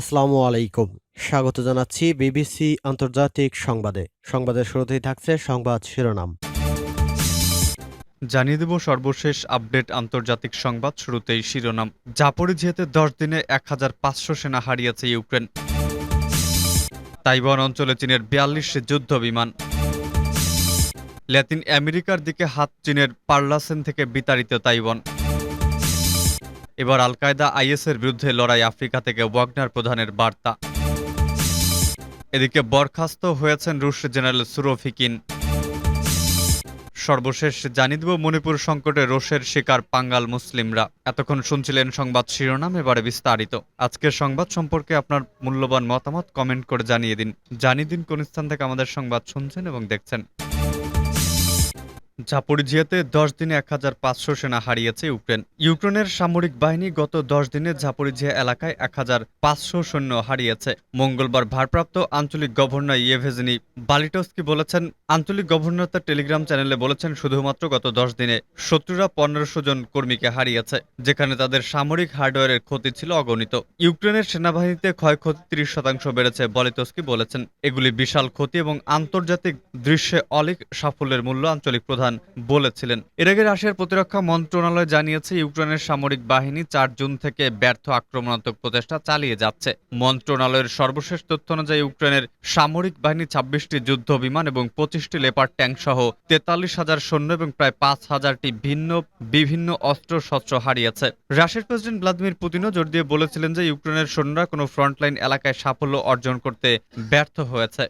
আসসালামু আলাইকুম। স্বাগত জানাচ্ছি বিবিসি আন্তর্জাতিক সংবাদে। সংবাদের শুরুতেই থাকছে সংবাদ শিরোনাম। জানিয়ে দেব সর্বশেষ আপডেট আন্তর্জাতিক সংবাদ শুরুতেই শিরোনাম। জাপরিঝিয়াতে দশ দিনে এক হাজার পাঁচশো সেনা হারিয়েছে ইউক্রেন। তাইওয়ান অঞ্চলে চীনের বিয়াল্লিশ যুদ্ধ বিমান। ল্যাতিন আমেরিকার দিকে হাত চীনের পার্লাসেন থেকে বিতাড়িত তাইওয়ান। এবার আল কায়দা আইএসের বিরুদ্ধে লড়াই আফ্রিকা থেকে ওয়াগনার প্রধানের বার্তা। এদিকে বরখাস্ত হয়েছেন রুশ জেনারেল সুরোফিকিন সর্বশেষ জানিয়ে দেব মণিপুর সংকটে রোষের শিকার পাঙ্গাল মুসলিমরা। এতক্ষণ শুনছিলেন সংবাদ শিরোনাম, এবারে বিস্তারিত। আজকের সংবাদ সম্পর্কে আপনার মূল্যবান মতামত কমেন্ট করে জানিয়ে দিন। জানিয়ে দিন কোন স্থান থেকে আমাদের সংবাদ শুনছেন এবং দেখছেন। ঝাপরিঝিয়াতে দশ দিনে এক হাজার পাঁচশো সেনা হারিয়েছে ইউক্রেন। ইউক্রেনের সামরিক বাহিনী গত দশ দিনে ঝাপরিঝিয়া এলাকায় এক হাজার পাঁচশো সৈন্য হারিয়েছে। মঙ্গলবার ভারপ্রাপ্ত আঞ্চলিক গভর্নর ইয়েভেজিনি বালিটস্কি বলেছেন, আঞ্চলিক গভর্নর তার টেলিগ্রাম চ্যানেলে বলেছেন, শুধুমাত্র গত দশ দিনে শত্রুরা পনেরোশো জন কর্মীকে হারিয়েছে, যেখানে তাদের সামরিক হার্ডওয়্যারের ক্ষতি ছিল অগণিত। ইউক্রেনের সেনাবাহিনীতে ক্ষয়ক্ষতি ত্রিশ শতাংশ বেড়েছে বলিতস্কি বলেছেন। এগুলি বিশাল ক্ষতি এবং আন্তর্জাতিক দৃশ্যে অলিক সাফল্যের মূল্য আঞ্চলিক প্রধান বলেছিলেন। এর আগে রাশিয়ার প্রতিরক্ষা মন্ত্রণালয় জানিয়েছে, ইউক্রেনের সামরিক বাহিনী চার জুন থেকে ব্যর্থ আক্রমণাত্মক প্রচেষ্টা চালিয়ে যাচ্ছে। মন্ত্রণালয়ের সর্বশেষ তথ্য অনুযায়ী, ইউক্রেনের সামরিক বাহিনী ছাব্বিশটি যুদ্ধ বিমান এবং পঁচিশটি লেপার ট্যাঙ্ক সহ তেতাল্লিশ হাজার সৈন্য এবং প্রায় পাঁচ হাজারটি ভিন্ন, বিভিন্ন অস্ত্র শস্ত্র হারিয়েছে। রাশিয়ার প্রেসিডেন্ট ভ্লাদিমির পুতিনও জোর দিয়ে বলেছিলেন যে, ইউক্রেনের সৈন্যরা কোনো ফ্রন্টলাইন এলাকায় সাফল্য অর্জন করতে ব্যর্থ হয়েছে।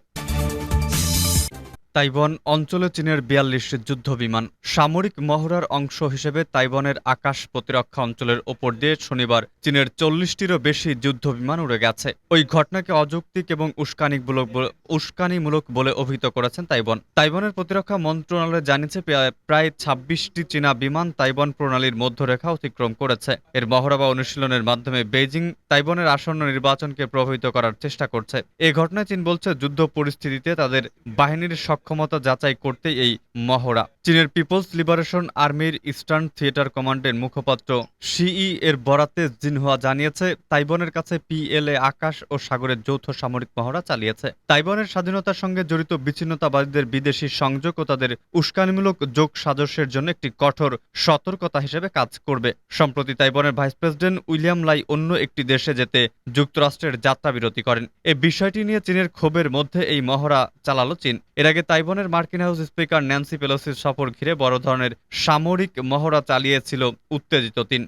তাইওয়ান অঞ্চলে চীনের বিয়াল্লিশ যুদ্ধ বিমান সামরিক মহড়ার অংশ হিসেবে তাইওয়ানের আকাশ প্রতিরক্ষা অঞ্চলের ওপর দিয়ে শনিবার চীনের চল্লিশটিরও বেশি যুদ্ধ বিমান উড়ে গেছে। ওই ঘটনাকে অযৌক্তিক এবং উস্কানিমূলক উস্কানিমূলক বলে অভিহিত করেছেন তাইওয়ান। তাইওয়ানের প্রতিরক্ষা মন্ত্রণালয় জানিয়েছে প্রায়- ছাব্বিশটি চীনা বিমান তাইওয়ান প্রণালীর মধ্যরেখা অতিক্রম করেছে। এর মহড়া বা অনুশীলনের মাধ্যমে বেইজিং তাইওয়ানের আসন্ন নির্বাচনকে প্রভাবিত করার চেষ্টা করছে। এ ঘটনায় চীন বলছে, যুদ্ধ পরিস্থিতিতে তাদের বাহিনীর সক্ষমতা যাচাই করতে এই মহড়া। চীনের পিপলস লিবারেশন আর্মির ইস্টার্ন থিয়েটার কমান্ডের মুখপাত্র সিই এর বরাতে জিনহুয়া জানিয়েছে, তাইওয়ানের কাছে পিএলএ, আকাশ ও সাগরের যৌথ সামরিক মহড়া চালিয়েছে। তাইওয়ানের স্বাধীনতার সঙ্গে জড়িত বিচ্ছিন্নতাবাদীদের বিদেশি সংযোগ ও তাদের উস্কানিমূলক যোগ সাদস্যের জন্য একটি কঠোর সতর্কতা হিসেবে কাজ করবে। সম্প্রতি তাইবনের ভাইস প্রেসিডেন্ট উইলিয়াম লাই অন্য একটি দেশে যেতে যুক্তরাষ্ট্রের যাত্রা বিরতি করেন। এই বিষয়টি নিয়ে চীনের ক্ষোভের মধ্যে এই মহড়া চালালো চীন। এর আগে তাইওয়ানের মার্কিন হাউস স্পিকার ন্যান্সি পেলোসির সফর ঘিরে বড় ধরনের সামরিক মহড়া চালিয়েছিল উত্তেজিত তিন।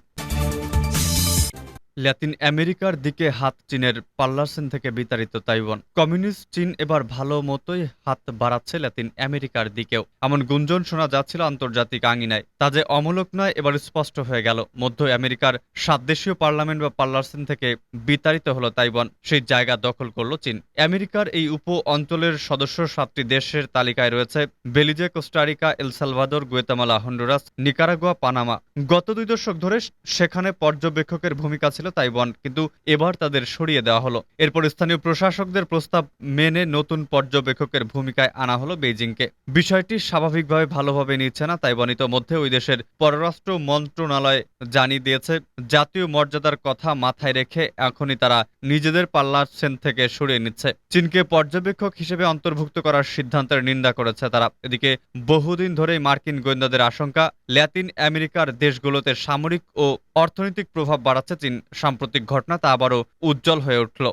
ল্যাতিন আমেরিকার দিকে হাত চীনের পার্লাসেন থেকে বিতাড়িত তাইওয়ান। কমিউনিস্ট চীন এবার ভালো মতোই হাত বাড়াচ্ছে ল্যাতিন আমেরিকার দিকেও। এমন গুঞ্জন শোনা যাচ্ছিল আন্তর্জাতিক আঙিনায়। তা যে অমূলক নয়, এবার স্পষ্ট হয়ে গেল। মধ্য আমেরিকার সাতদেশীয় পার্লামেন্ট বা পার্লাসেন থেকে বিতাড়িত হলো তাইওয়ান। সেই জায়গা দখল করল চীন। আমেরিকার এই উপ অঞ্চলের সদস্য সাতটি দেশের তালিকায় রয়েছে বেলিজে, Costa Rica, El Salvador, Guatemala, Honduras, Nicaragua, Panama. গত দুই দশক ধরে সেখানে পর্যবেক্ষকের ভূমিকা ছিল তাইওয়ান, কিন্তু এবার তাদের সরিয়ে দেওয়া হলো। এরপর স্থানীয় প্রশাসকদের প্রস্তাব মেনে নতুন পর্যবেক্ষকের ভূমিকায় আনা হলো বেইজিংকে। বিষয়টি স্বাভাবিকভাবে ভালোভাবে নিচ্ছে না তাইওয়ান ইতোমধ্যে ওই দেশের পররাষ্ট্র মন্ত্রণালয় জানিয়ে দিয়েছে, জাতীয় মর্যাদার কথা মাথায় রেখে এখনই তারা নিজেদের পাল্লার সেন থেকে সরিয়ে নিচ্ছে। চীনকে পর্যবেক্ষক হিসেবে অন্তর্ভুক্ত করার সিদ্ধান্তের নিন্দা করেছে তারা। এদিকে বহুদিন ধরেই মার্কিন গোয়েন্দাদের আশঙ্কা, ল্যাতিন আমেরিকার দেশগুলোতে সামরিক ও অর্থনৈতিক প্রভাব বাড়াচ্ছে চীন। সাম্প্রতিক ঘটনা তা আবারও উজ্জ্বল হয়ে উঠল।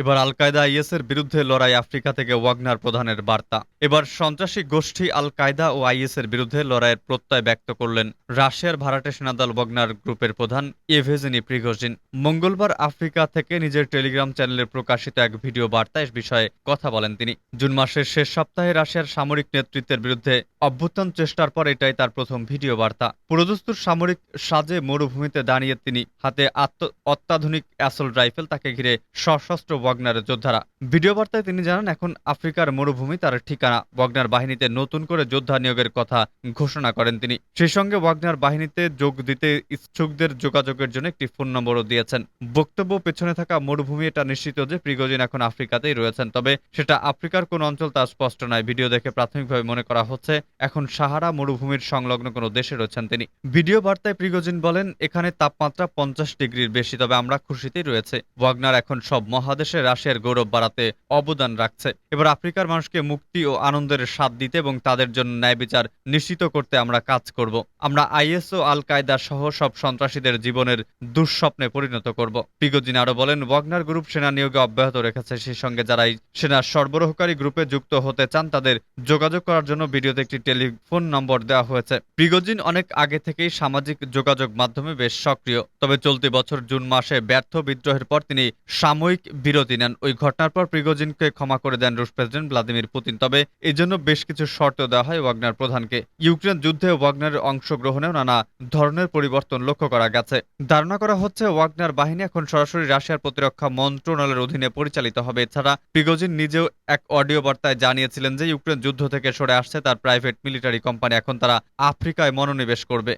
এবার আল কায়দা আইএসের বিরুদ্ধে লড়াই আফ্রিকা থেকে ওয়াগনার প্রধানের বার্তা। এবার সন্ত্রাসী গোষ্ঠী আল কায়দা ও আইএসের বিরুদ্ধে লড়াইয়ের প্রত্যয় ব্যক্ত করলেন রাশিয়ার ভাড়াটে সেনাদল ওয়াগনার গ্রুপের প্রধান এভেজেনি প্রিগোজিন। মঙ্গলবার আফ্রিকা থেকে নিজের টেলিগ্রাম চ্যানেলে প্রকাশিত এক ভিডিও বার্তায় বিষয়ে কথা বলেন তিনি। জুন মাসের শেষ সপ্তাহে রাশিয়ার সামরিক নেতৃত্বের বিরুদ্ধে অভ্যুত্থান চেষ্টার পর এটাই তার প্রথম ভিডিও বার্তা। পুরোদস্তুর সামরিক সাজে মরুভূমিতে দাঁড়িয়ে তিনি হাতে আত্ম অত্যাধুনিক অ্যাসল্ট রাইফেল তাকে ঘিরে সশস্ত্র ওয়াগনারের যোদ্ধারা। ভিডিও বার্তায় তিনি জানান, এখন আফ্রিকার মরুভূমি তার ঠিকানা। ওয়াগনার বাহিনীতে নতুন করে যোদ্ধা নিয়োগের কথা ঘোষণা করেন তিনি। সেই সঙ্গে ওয়াগনার বাহিনীতে যোগ দিতে ইচ্ছুকদের যোগাযোগের জন্য একটি ফোন নম্বরও দিয়েছেন। বক্তব্য পেছনে থাকা মরুভূমি এটা নিশ্চিত যে প্রিগোজিন এখন আফ্রিকাতেই রয়েছেন। তবে সেটা আফ্রিকার কোন অঞ্চল তা স্পষ্ট নয়। ভিডিও দেখে প্রাথমিকভাবে মনে করা হচ্ছে, এখন সাহারা মরুভূমির সংলগ্ন কোনো দেশে রয়েছেন তিনি। ভিডিও বার্তায় প্রিগোজিন বলেন, এখানে তাপমাত্রা পঞ্চাশ ডিগ্রির বেশি, তবে আমরা খুশিতেই রয়েছে। ওয়াগনার এখন সব মহাদেশে রাশিয়ার গৌরব বাড়াতে অবদান রাখছে। এবার আফ্রিকার মানুষকে মুক্তি ও আনন্দের স্বাদ দিতে এবং তাদের জন্য ন্যায় বিচার নিশ্চিত করতে আমরা কাজ করব। আমরা আইএস ও আল কায়দা সহ সব সন্ত্রাসীদের জীবনের দুঃস্বপ্নে পরিণত করব। প্রিগোজিন আরও বলেন, ওয়াগনার গ্রুপ সেনা নিয়োগে অব্যাহত রেখেছে। সেই সঙ্গে যারা এই সেনা সরবরাহকারী গ্রুপে যুক্ত হতে চান, তাদের যোগাযোগ করার জন্য ভিডিওতে একটি টেলিফোন নম্বর দেওয়া হয়েছে। প্রিগোজিন অনেক আগে থেকেই সামাজিক যোগাযোগ মাধ্যমে বেশ সক্রিয়। তবে চলতি বছর জুন মাসে ব্যর্থ বিদ্রোহের পর তিনি সাময়িক বিরতি নেন। ওই ঘটনার পর প্রিগোজিনকে ক্ষমা করে দেন রুশ প্রেসিডেন্ট ভ্লাদিমির পুতিন। তবে এই জন্য বেশ কিছু শর্ত দেওয়া হয় ওয়াগনার প্রধানকে। ইউক্রেন যুদ্ধে ওয়াগনারের অংশগ্রহণেও নানা ধরনের পরিবর্তন লক্ষ্য করা গেছে। ধারণা করা হচ্ছে ওয়াগনার বাহিনী এখন সরাসরি রাশিয়ার প্রতিরক্ষা মন্ত্রণালয়ের অধীনে পরিচালিত হবে। এছাড়া প্রিগোজিন নিজেও এক অডিও বার্তায় জানিয়েছিলেন যে ইউক্রেন যুদ্ধ থেকে সরে আসছে তার প্রাইভেট মিলিটারি কোম্পানি। এখন তারা আফ্রিকায় মনোনিবেশ করবে।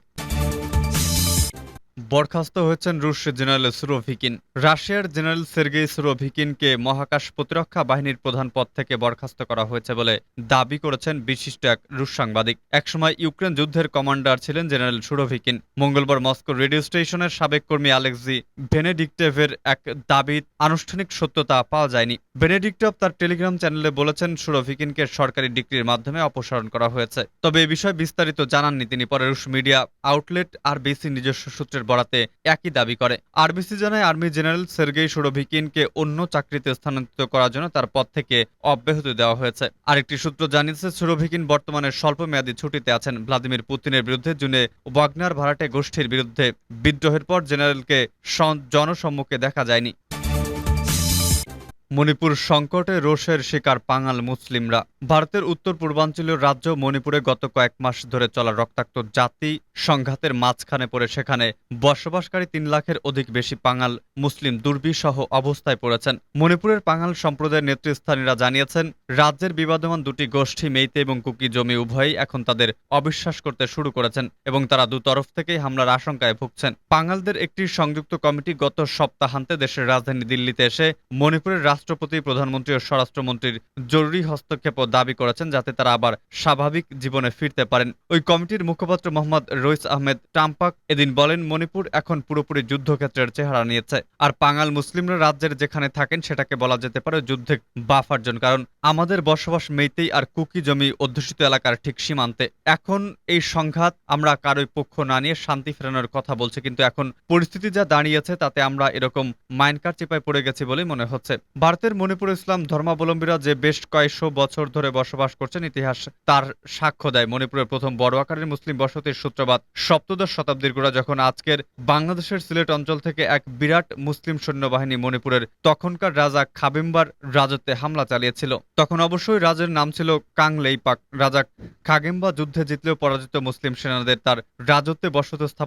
বরখাস্ত হয়েছেন রুশ জেনারেল সুরোভিকিন। রাশিয়ার জেনারেল সের্গেই সুরোভিকিনকে মহাকাশ প্রতিরক্ষা বাহিনীর প্রধান পদ থেকে বরখাস্ত করা হয়েছে বলে দাবি করেছেন বিশিষ্ট এক রুশ সাংবাদিক। একসময় ইউক্রেন যুদ্ধের কমান্ডার ছিলেন জেনারেল সুরোভিকিন। মঙ্গলবার মস্কো রেডিও স্টেশনের সাবেক কর্মী আলেক্সি বেনেডিক্টেভের এক দাবি, আনুষ্ঠানিক সত্যতা পাওয়া যায়নি। বেনেডিক্টভ তার টেলিগ্রাম চ্যানেলে বলেছেন সুরোভিকিনকে সরকারি ডিগ্রির মাধ্যমে অপসারণ করা হয়েছে। তবে এ বিষয়ে বিস্তারিত জানাননি তিনি। পরে রুশ মিডিয়া আউটলেট আর বিসি নিজস্ব সূত্রের বরাতে একই দাবি করে। আরবিসি জানায় আর্মি জেনারেল সের্গেই সুরভিকিনকে অন্য চাকরিতে স্থানান্তরিত করার জন্য তার পদ থেকে অব্যাহতি দেওয়া হয়েছে। আরেকটি সূত্র জানিয়েছে সুরভিকিন বর্তমানে স্বল্প মেয়াদী ছুটিতে আছেন। ভ্লাদিমির পুতিনের বিরুদ্ধে জুনে ওয়াগনার ভাড়াটে গোষ্ঠীর বিরুদ্ধে বিদ্রোহের পর জেনারেলকে জনসম্মুখে দেখা যায়নি। মণিপুর সংকটে রোষের শিকার পাঙাল মুসলিমরা। ভারতের উত্তর পূর্বাঞ্চলীয় রাজ্য মণিপুরে গত কয়েক মাস ধরে চলা রক্তাক্ত জাতি সংঘাতের মাঝখানে পড়ে সেখানে বসবাসকারী তিন লাখের অধিক বেশি পাঙাল মুসলিম দুর্বিসহ অবস্থায় পড়েছেন। মণিপুরের পাঙাল সম্প্রদায়ের নেতৃস্থানীয়রা জানিয়েছেন, রাজ্যের বিবাদমান দুটি গোষ্ঠী মেইতে এবং কুকি জমি উভয়ই এখন তাদের অবিশ্বাস করতে শুরু করেছেন এবং তারা দুতরফ থেকেই হামলার আশঙ্কায় ভুগছেন। পাঙালদের একটি সংযুক্ত কমিটি গত সপ্তাহান্তে দেশের রাজধানী দিল্লিতে এসে মণিপুরের রাষ্ট্রপতি, প্রধানমন্ত্রী ও স্বরাষ্ট্রমন্ত্রীর জরুরি হস্তক্ষেপ দাবি করেছেন যাতে তারা আবার স্বাভাবিক জীবনে ফিরতে পারেন। ওই কমিটির মুখপাত্র মোহাম্মদ রইস আহমেদ টাম্পাক এদিন বলেন, মণিপুর এখন পুরোপুরি যুদ্ধক্ষেত্রের চেহারা নিয়েছে। আর পাঙাল মুসলিমরা রাজ্যের যেখানে থাকেন সেটাকে বলা যেতে পারে যুদ্ধে বাফার জন্য কারণ আমাদের বসবাস মেইতেই আর কুকি জমি অধ্যুষিত এলাকার ঠিক সীমান্তে। এখন এই সংঘাত আমরা কারোই পক্ষ না নিয়ে শান্তি ফেরানোর কথা বলছে, কিন্তু এখন পরিস্থিতি যা দাঁড়িয়েছে তাতে আমরা এরকম মাইনকার চিপায় পড়ে গেছি বলেই মনে হচ্ছে। ভারতের মণিপুর ইসলাম ধর্মাবলম্বীরা যে বেশ কয়েকশো বছর ধরে বসবাস করছেন, ইতিহাস তার সাক্ষ্য দেয়। মণিপুরের প্রথম বড় আকারের মুসলিম বসতির সূত্রপাত সপ্তদশ শতাব্দীর গোড়া, যখন আজকের বাংলাদেশের সিলেট অঞ্চল থেকে এক বিরাট মুসলিম সৈন্যবাহিনী মণিপুরের তখনকার রাজা খাবিম্বার রাজত্বে হামলা চালিয়েছিল। তখন অবশ্যই রাজের নাম ছিল কাংলেইপাক। রাজা খাগেম্বা যুদ্ধে জিতলেও পরাজিত মুসলিম সেনাদের তার রাজত্বে বসত স্থাপন